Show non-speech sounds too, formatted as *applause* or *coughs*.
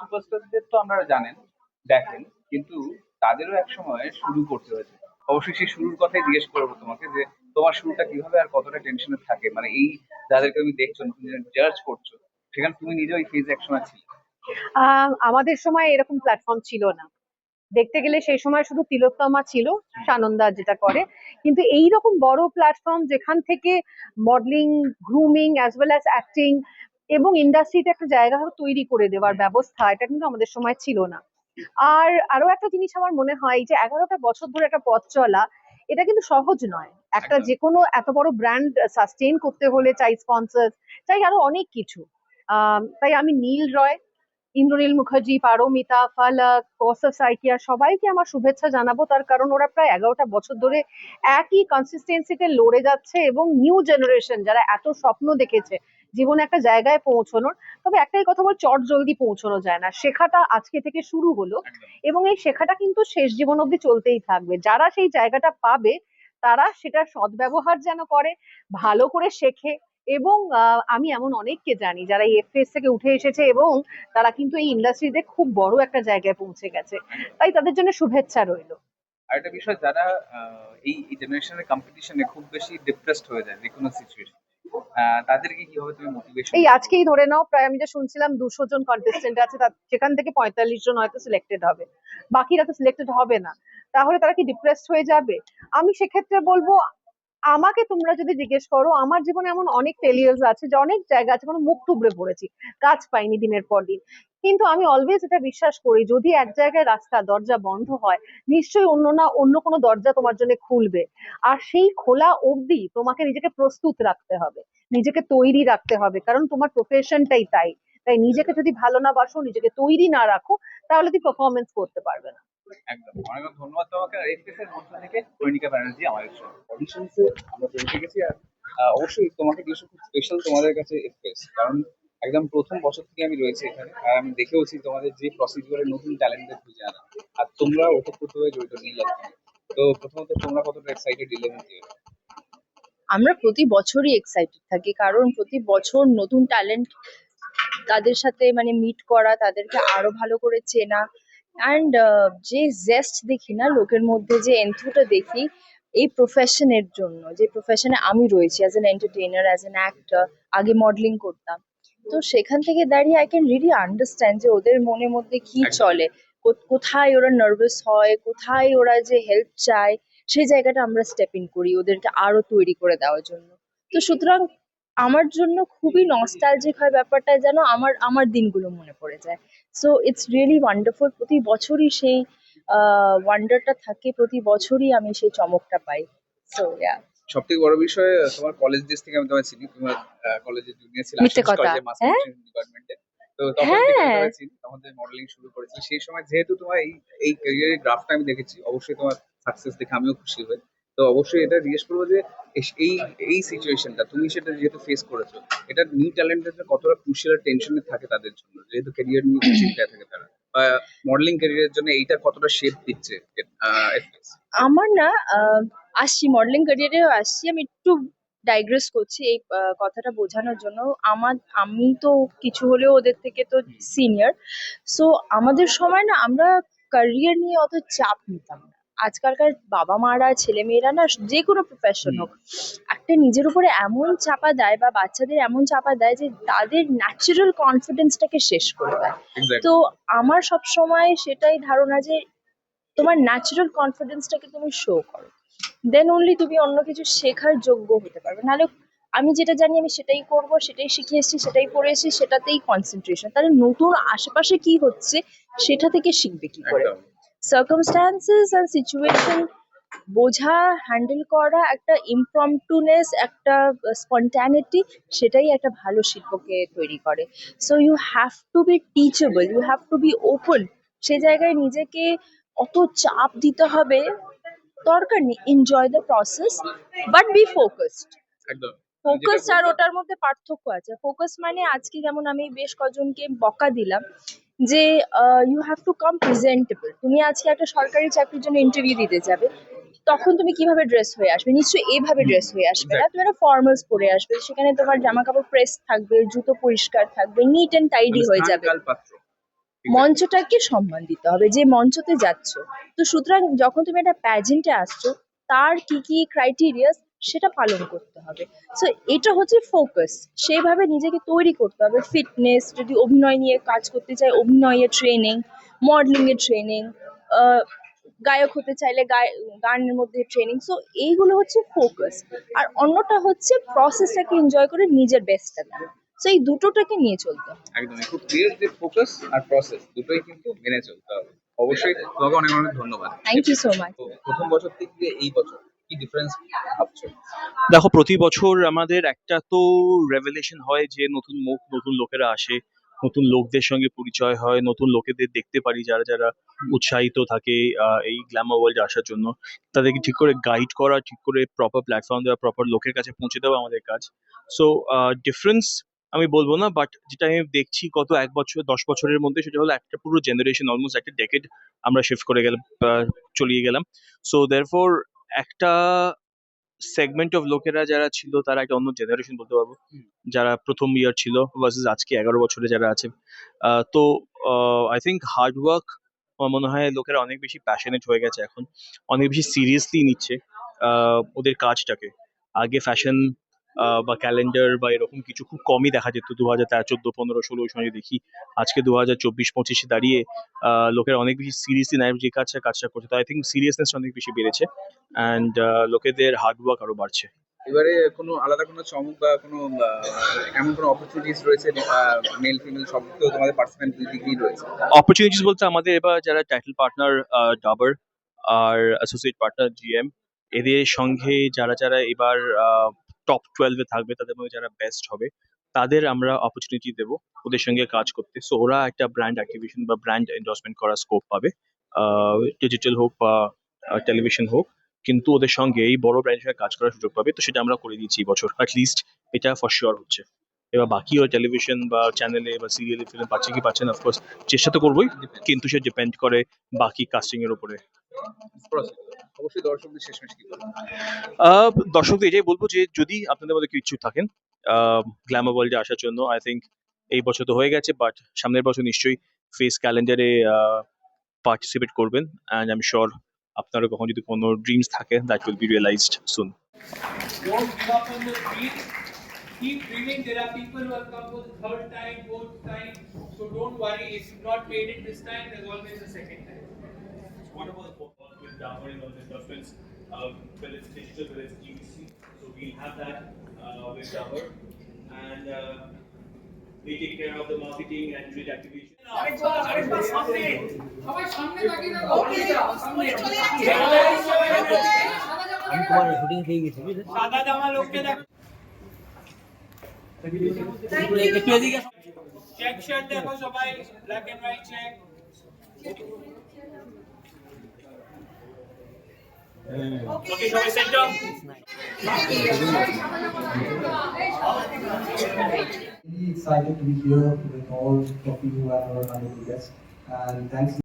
সুপারস্টারদের তো আমরা জানেন দেখেন কিন্তু তাদেরও এক সময় শুরু করতে হয়েছে। অবশ্যই সেই শুরুর কথাই জিজ্ঞেস করব তোমাকে যে তোমার শুরুটা কীভাবে আর কতটা টেনশনে থাকে? মানে এই যাদেরকে তুমি দেখছ জাজ করছ সেখানে তুমি নিজেও এই ফেজে একসময় ছিলে? আহ, আমাদের সময় এরকম প্ল্যাটফর্ম ছিল না। দেখতে গেলে সেই সময় শুধু তিলোত্তমা ছিল সানন্দা যেটা করে। কিন্তু এই রকম বড় প্ল্যাটফর্ম যেখান থেকে modeling grooming as well as acting এবং ইন্ডাস্ট্রিতে একটা জায়গা তৈরি করে দেওয়ার ব্যবস্থা এটা কিন্তু আমাদের সময় ছিল না। আর আরও একটা জিনিস আমার মনে হয় যে এগারোটা বছর ধরে একটা পথ চলা এটা কিন্তু সহজ নয়। একটা। যে কোনো এত বড় ব্র্যান্ড সাস্টেইন করতে হলে চাই স্পন্সর চাই আরও অনেক কিছু। তাই আমি নীল রয় ইন্দ্রনীল মুখার্জি পারমিতা ফালাক কৌসব সাইকিয়া সবাইকে আমার শুভেচ্ছা জানাব। তার কারণ ওরা প্রায় এগারোটা বছর ধরে একই কনসিস্টেন্সিতে লড়ে যাচ্ছে এবং নিউ জেনারেশন যারা এত স্বপ্ন দেখেছে জীবনে একটা জায়গায় পৌঁছানোর তবে একটাই কথা বল চট জলদি পৌঁছানো যায় না। শেখাটা আজকে থেকে শুরু হলো এবং এই শেখাটা কিন্তু শেষ জীবন অব্দি চলতেই থাকবে। যারা সেই জায়গাটা পাবে তারা সেটার সদ্ব্যবহার যেন করে ভালো করে শেখে এবং আমি এমন অনেককে জানি যারা এই এফএস থেকে উঠে এসেছে এবং তারা কিন্তু এই ইন্ডাস্ট্রিতে খুব বড় একটা জায়গায় পৌঁছে গেছে। তাই তাদের জন্য শুভেচ্ছা রইল। আর একটা বিষয় যারা এই জেনারেশনের কম্পিটিশনে খুব বেশি ডিপ্রেসড হয়ে যায় যে কোনো সিচুয়েশন তাদেরকে কীভাবে তুমি মোটিভেশন এই আজকেই ধরে নাও, প্রায় আমি যে শুনছিলাম, দুশো জন কন্টেস্টেন্ট আছে সেখান থেকে পঁয়তাল্লিশ জন হয়তো সিলেক্টেড হবে। বাকিরা তো সিলেক্টেড হবে না। তাহলে তারা কি ডিপ্রেসড হয়ে যাবে? আমি সেক্ষেত্রে বলব, আমাকে তোমরা যদি জিজ্ঞেস করো, আমার জীবনে এমন অনেক ফেলিয়ার্স আছে, যে অনেক জায়গা আছে, কোনো মুখ টুবড়ে পড়েছি, কাজ পাইনি দিনের পর দিন। কিন্তু আমি অলওয়েজ এটা বিশ্বাস করি যদি এক জায়গায় রাস্তা দরজা বন্ধ হয় নিশ্চয়ই অন্য না অন্য কোনো দরজা তোমার জন্য খুলবে। আর সেই খোলা অবধি তোমাকে নিজেকে প্রস্তুত রাখতে হবে নিজেকে তৈরি রাখতে হবে কারণ তোমার প্রফেশনটাই তাই। তাই নিজেকে যদি ভালো না বাসো নিজেকে তৈরি না রাখো তাহলে তুমি পারফরমেন্স করতে পারবে না। একদম। অনেক অনেক ধন্যবাদ তোমাকে। আর মধ্য থেকে কর্ণিকা ব্যানার্জি আমাদের অডিশনসে আমরা পৌঁছে গেছি আর অবশ্যই তোমাকে কিছু খুব স্পেশাল তোমাদের কাছে কারণ একদম প্রথম বছর থেকে আমি রয়েছি এখানে। আর আমি দেখেওছি তোমাদের যে প্রসিডিউরে নতুন ট্যালেন্টদের খুঁজে আনা আর তোমরা ওতপ্রোতভাবে জড়িত নীল তো প্রথমত তোমরা কতটা এক্সাইটেড ইলেভেন আমরা প্রতি বছরই এক্সাইটেড থাকি। কারণ প্রতি বছর নতুন ট্যালেন্ট তাদের সাথে মানে মিট করা, তাদেরকে আরও ভালো করে চেনা। অ্যান্ড যে জেস্ট দেখি না, লোকের মধ্যে যে এন্থুটা দেখি, এই প্রফেশনের জন্য, যে প্রফেশনে আমি রয়েছি as an entertainer as an actor আগে মডেলিং করতাম। তো সেখান থেকে দাঁড়িয়ে আই ক্যান রিলি আন্ডারস্ট্যান্ড যে ওদের মনের মধ্যে কি চলে। কোথায় ওরা নার্ভাস হয় কোথায় ওরা যে হেল্প চায় সেই জায়গাটা আমরা স্টেপ ইন করি ওদেরকে আরও তৈরি করে দেওয়ার জন্য। তো সুতরাং আমার জন্য খুবই নস্টালজিক হয় ব্যাপারটা যেন আমার আমার দিনগুলো মনে পড়ে যায়। সো ইটস রিয়েলি ওয়ান্ডারফুল প্রতি বছরই সেই ওয়ান্ডারটা থাকে প্রতি বছরই আমি সেই চমকটা পাই। সো ইয়া সব থেকে বড় বিষয় তোমার কলেজ ডেজ থেকে আমি তোমায় চিনি তোমার কলেজে জুনিয়র ছিল মিথ্যে কথা, হ্যাঁ? ডিপার্টমেন্টে তো তখন হ্যাঁ। তখন তুমি মডেলিং শুরু করেছিলে সেই সময় যেহেতু তোমার এই এই ক্যারিয়ারের গ্রাফটা আমি দেখেছি অবশ্যই তোমার সাকসেস দেখে আমিও খুশি হই। তো অবশ্যই এটা জিজ্ঞেস করব যে এই এই সিচুয়েশনটা তুমি সেটা যেহেতু ফেস করেছ এটা নিউ ট্যালেন্টের কতটা ক্রুশিয়াল টেনশনে থাকে তাদের জন্য? যেহেতু ক্যারিয়ার নিয়ে *coughs* চিন্তায় থাকে তারা। মডেলিং ক্যারিয়ারের জন্য এইটা কতটা শেপ দিচ্ছে আমার না আসছি মডেলিং ক্যারিয়ারেও আসছি আমি একটু ডাইগ্রেস করছি এই কথাটা বোঝানোর জন্য। আমার আমি তো কিছু হলেও ওদের থেকে তো সিনিয়র সো আমাদের সময় না আমরা ক্যারিয়ার নিয়ে অত চাপ নিতাম না। আজকালকার বাবা মারা ছেলে মেয়েরা না যে কোনো প্রফেশন হোক একটা নিজের উপরে এমন চাপা দেয় বা বাচ্চাদের এমন চাপা দেয় যে তাদের ন্যাচারাল কনফিডেন্সটাকে শেষ করে দেয়। তো আমার সব সময় সেটাই ধারণা যে তোমার ন্যাচারাল কনফিডেন্সটাকে তুমি শো করো। দেন অনলি তুমি অন্য কিছু শেখার যোগ্য হতে পারবে। নাহলে আমি যেটা জানি আমি সেটাই করব সেটাই শিখে এসেছি সেটাই পড়ে এসেছি সেটাতেই কনসেন্ট্রেশন তাহলে নতুন আশেপাশে কি হচ্ছে সেটা থেকে শিখবে কি করে? সার্কামস্ট্যান্সেস অ্যান্ড সিচুয়েশন বোঝা হ্যান্ডেল করা একটা ইমপ্রম্পটুনেস একটা স্পন্ট্যানিটি সেটাই একটা ভালো শিল্পকে তৈরি করে। So you have to be teachable you have to be open সে জায়গায় নিজেকে অত চাপ দিতে হবে দরকার নেই enjoy the process but be focused একদম। ফোকাস আর ওটার মধ্যে পার্থক্য আছে। ফোকাস মানে আজকে যেমন আমি বেশ কজনকে বকা দিলাম যে you have to come presentable তুমি আজকে একটা সরকারি চাকরির জন্য ইন্টারভিউ দিতে যাবে তখন তুমি কীভাবে ড্রেস হয়ে আসবে? নিশ্চয়ই এইভাবে ড্রেস হয়ে আসবে না। তুমি একটা ফর্মালস পরে আসবে সেখানে তোমার জামা কাপড় প্রেস থাকবে জুতো পরিষ্কার থাকবে নিট অ্যান্ড টাইডি হয়ে যাবে। মঞ্চটাকে সম্মান দিতে হবে, যে মঞ্চতে যাচ্ছ। তো সুতরাং যখন তুমি একটা প্যাজেন্টে আসছো, তার কি কি ক্রাইটেরিয়াস সেটা পালন করতে হবে। সো এটা হচ্ছে ফোকাস সেইভাবে নিজেকে তৈরি করতে হবে। ফিটনেস যদি অভিনয় নিয়ে কাজ করতে চাই, অভিনয়ের ট্রেনিং মডেলিং মডেলিংয়ের ট্রেনিং গায়ক হতে চাইলে গানের মধ্যে ট্রেনিং সো এইগুলো হচ্ছে ফোকাস আর অন্যটা হচ্ছে প্রসেসটাকে এনজয় করে নিজের বেস্টটা দেওয়া সো এই দুটোটাকে নিয়ে চলতে হবে। একদমই। খুব ক্লিয়ার যে ফোকাস আর প্রসেস দুটোই কিন্তু মেনে চলতে হবে। অবশ্যই তোমাকে অনেক অনেক ধন্যবাদ। থ্যাংক ইউ সো মাচ প্রথম বছর থেকে এই বছর কি ডিফারেন্স ভাবছ? দেখো প্রতি বছর আমাদের একটা তো রেভেলেশন হয় যে নতুন মুখ নতুন লোকেরা আসে নতুন লোকদের সঙ্গে পরিচয় হয় নতুন লোকেদের দেখতে পারি যারা যারা উৎসাহিত থাকে আহ, এই গ্ল্যামার ওয়ার্ল্ডে আসার জন্য। তাদেরকে ঠিক করে গাইড করা ঠিক করে প্রপার প্ল্যাটফর্ম দেওয়া প্রপার লোকের কাছে পৌঁছে দেওয়া আমাদের কাজ। সো ডিফারেন্স আমি বলব না বাট যেটা আমি দেখছি গত এক বছর দশ বছরের মধ্যে সেটা হলো একটা পুরো জেনারেশন অলমোস্ট একটা ডেকেড আমরা শিফট করে গেলাম চলিয়ে গেলাম। সো দেয়ারফর একটা সেগমেন্ট অফ লোকেরা যারা ছিল তারা একটা অন্য জেনারেশন বলতে পারব। যারা প্রথম ইয়ার ছিল ভার্সেস আজকে এগারো বছরে যারা আছে। তো আই থিঙ্ক হার্ড ওয়ার্ক আমার মনে হয় লোকেরা অনেক বেশি প্যাশনেট হয়ে গেছে এখন। অনেক বেশি সিরিয়াসলি নিচ্ছে আহ, ওদের কাজটাকে। আগে ফ্যাশন বা ক্যালেন্ডার বা এরকম কিছু খুব কমই দেখা যেত। দু হাজার তেরো চোদ্দ পনেরো ষোলো ওই সময় দেখি আজকে দু হাজার চব্বিশ পঁচিশে দাঁড়িয়ে আহ, লোকেরা অনেক বেশি সিরিয়াসলি নেয় যে কাজটা কাজটা করছে। তো আই থিঙ্ক সিরিয়াসনেস অনেক বেশি বেড়েছে অ্যান্ড লোকেদের হার্ড ওয়ার্ক আরও বাড়ছে। এবারে কোনো আলাদা কোনো চমক বা কোনো এমন কোনো অপরচুনিটিস রয়েছে মেল ফিমেল সব তো তোমাদের দুই দিকেই রয়েছে? অপরচুনিটিস বলতে আমাদের এবার যারা টাইটেল পার্টনার ডাবার আর অ্যাসোসিয়েট পার্টনার জিএম এদের সঙ্গে যারা যারা এবার টপ টুয়েলভে থাকবে, তাদের মধ্যে যারা বেস্ট হবে, তাদের আমরা অপরচুনিটি দেবো ওদের সঙ্গে কাজ করতে। সো ওরা একটা ব্র্যান্ড অ্যাক্টিভেশন বা ব্র্যান্ড এন্ডোর্সমেন্ট করার স্কোপ পাবে। ডিজিটাল হোক বা টেলিভিশন হোক, কিন্তু ওদের সঙ্গে এই বড় ব্র্যান্ডের সঙ্গে কাজ করার সুযোগ পাবে, তো সেটা আমরা করে দিয়েছি এই বছর। লিস্ট এটা ফর শিওর হচ্ছে। এবার বাকি বাকিও টেলিভিশন বা চ্যানেলে বা সিরিয়ালে ফিল্ম পাচ্ছে কি পাচ্ছে না অফকোর্স চেষ্টা তো করবোই, কিন্তু সে ডিপেন্ড করে বাকি কাস্টিং এর উপরে। অবশ্যই দর্শকদের শেষমেশ কি দর্শকদের এটাই বলব যে যদি আপনাদের মধ্যে কেউ ইচ্ছুক থাকেন গ্ল্যামার ওয়ার্ল্ডে আসার জন্য আই থিঙ্ক এই বছর তো হয়ে গেছে বাট সামনের বছর নিশ্চয়ই ফেস ক্যালেন্ডারে পার্টিসিপেট করবেন অ্যান্ড আই এম শিওর আপনারও কখন যদি কোনো ড্রিমস থাকে that will be realised soon the. Keep dreaming. There are people who have come for the third time, fourth time. So don't worry. If you've not made it this time, there's always a second time. What about with Dabur and all the investments, uh, whether it's digital, whether it's GVC, so we'll have that uh, with Dabur, and uh, we take care of the marketing and trade activation. আমি তোমার shooting পেয়ে গেছি বুঝলে সাদা জামা লোককে দেখো একটু এদিকে আসো। চেক শার্ট দেখো সবাই ব্ল্যাক এন্ড হোয়াইট চেক ওকে সবাই sit down Really excited to be here with all of you who are our wonderful guests. And thanks